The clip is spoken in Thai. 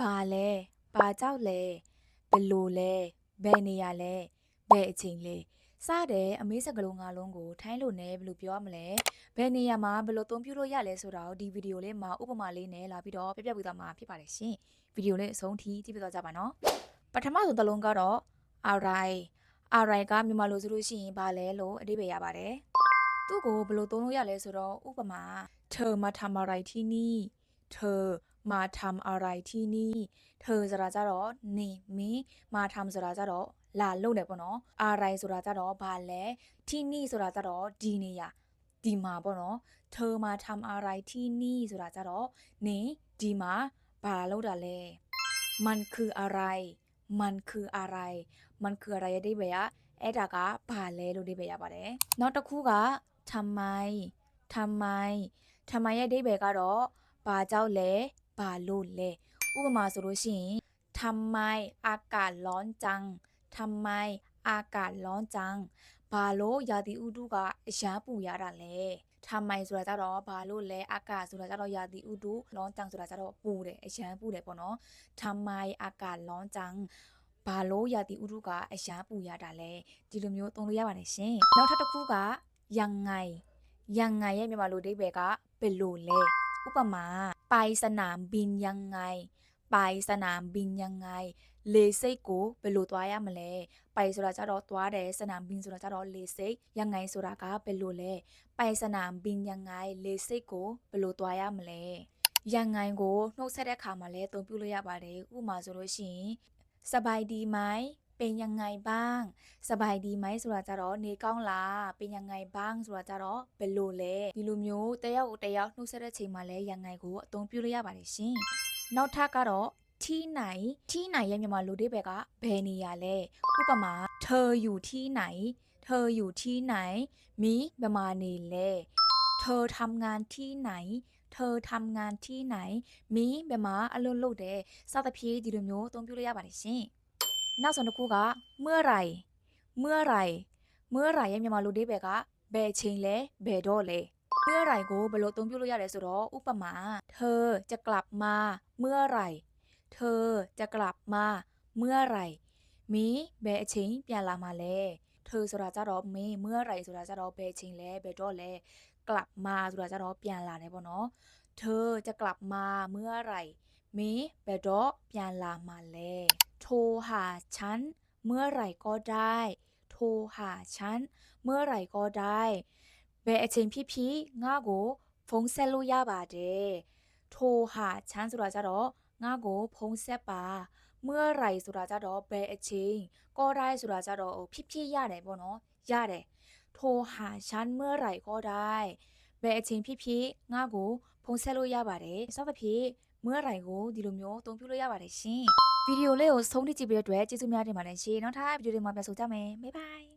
ဘာလဲဘာကြောက်လဲဘလို့လဲဘယ်နေရလဲဘယ်အချိန်လဲစတဲ့အမေးစကားလုံးငါလုံးကိုထိုင်းလိုနဲ့ဘယ်လိုပြောရမလဲဘယ်နေရာမှာဘယ်လိုသုံးပြလို့ရလဲဆိုတာကိုဒီဗီဒီယိုလေးမှာဥပမာလေးနဲ့လာပြီးတော့ပြပြပေးသွားမှာဖြစ်ပါတယ်ရှင်ဗီဒီယိုလေးအဆုံးထိကြည့်ပြသွားကြပါနော်ပထမဆုံးတစ်လုံးကတော့ RI RI ကမြန်မာလိုဆိုလို့ရှိရင်ဘာလဲလို့အဓိပ္ပာယ်ရပါတယ်သူ့ကိုဘယ်လိုသုံးလို့ရလဲဆိုတော့ဥပမာเธอมาทำอะไรที่นี่เธอมาทำอะไรที่นี่ เธอจะราจารอนี่มิมาทำสราจารอลาลูกได้ปะเนาะ อะไรสราจารอบาเล่ที่นี่สราจารอดีเนียดีมาบะเนาะ เธอมาทำอะไรที่นี่สราจารอนี่ดีมาบาลูกละแลมันคืออะไร มันคืออะไร มันคืออะไรได้เบียะไอ้ดากะบาเลลูกได้เบียะบาแลนอกจากคู่กะทำไมทำไม ทำไมได้เบียก็รอบาเจ้าเลဘာလို့လဲဥပမာဆိုလို့ရှိရင်ทำไมอากาศร้อนจังทำไมอากาศร้อนจังဘာလို့ရာသီဥတုကအရာပူရတာလဲทำไมဆိုတာကြတော့ဘာလို့လဲอากาศဆိုတာကြတော့ရာသီဥတုร้อนจังဆိုတာကြတော့ပူတယ်အရန်ပူတယ်ပေါ့နော်ทำไมอากาศร้อนจังဘာလို့ရာသီဥတုကအရာပူရတာလဲဒီလိုမျိုးသုံးလို့ရပါတယ်ရှင်နောက်ထပ်တစ်ခုကยังไงยังไงရဲ့မြန်မာလိုအဓိပ္ပာယ်ကဘယ်လိုလဲอุปมาไปสนามบินยังไง ไปสนามบินยังไงလေစိတ်ကိုဘယ်လိုသွားရမလဲပိုင်ဆိုတာကြတော့သွားတယ်စနမ်ဘင်းဆိုတာကြတော့လေစိတ်ရငိုင်ဆိုတာကဘယ်လိုလဲပိုင်စနမ်ဘင်းရငိုင်လေစိတ်ကိုဘယ်လိုသွားရမလဲရငိုင်ကိုနှုတ်ဆက်တဲ့အခါမှာလည်းအသုံးပြုလို့ရပါတယ်ဥပမာဆိုလို့ရှိရင်စပိုင်ဒီမိုင်เป็นยังไงบ้าง สบายดีไหมสุราจารอเนก้องลาเป็นยังไงบ้างสุราจารอ เป็นโูเลดีลูมิวเตยอกเตยอกนเซระเฉิมาเลยังไงกูอตงพิวเลยบาดิชินนอกทากะรอที่ไหนที่ไหนยังมาลูเด้เบกะเบเนียเลคุปมาเธออยู่ที่ไหนเธออยู่ที่ไหนมีเบมาเนเ้แลเธอทำงานที่ไหน เธอทำงานที่ไหนมีเบมาอลุนลุเดซาตะพีดิลูมิวองพิวเลยบาดิชินน่าสนทุกูกะ เมื่อไร เมื่อไร เมื่อไรยังมีมาลุดีเบกะ เบเชิงเลเบโดเลเมื่อไรกูเบลโลตงพิลุยาเลสุรอ อุปมา เธอจะกลับมาเมื่อไร เธอจะกลับมาเมื่อไร มีเบเชิงเปียลามาเลเธอสุราจารอมีเมื่อไรสุราจารอเบเชิงเลเบโดเลกลับมาสุราจารอเปียลาเลปะเนาะ เธอจะกลับมาเมื่อไร มีเบโดเปียลามาเลโทรหาฉันเมื่อไหร่ก็ได้ โทรหาฉันเมื่อไหร่ก็ได้เบอเชนพี่พี่งาโกพงเซลุยาบาเดโทรหาฉันสุดาจารองาโกพงเซปาเมื่อไหร่สุดาจารอเบอเชนก็ได้สุดาจารอพี่พี่ยาเดบ่เนาะยาเดโทรหาฉันเมื่อไหร่ก็ได้เบอเชนพี่พี่งาโกพงเซลุยาบาเดสอฟพี่မွေးရတိုင်းကိုဒီလိုမျိုးသုံးပြုလို့ရပါတယ်ရှင်ဗီဒီယိုလေးကိုဆုံးထိကြည့်ပြီးတဲ့အတွက်ကျေးဇူးများတင်ပါတယ်ရှင်နောက်ထပ်ဗီဒီယိုတွေမှာပြန်ဆုံကြမယ်ဘိုင်ဘိုင်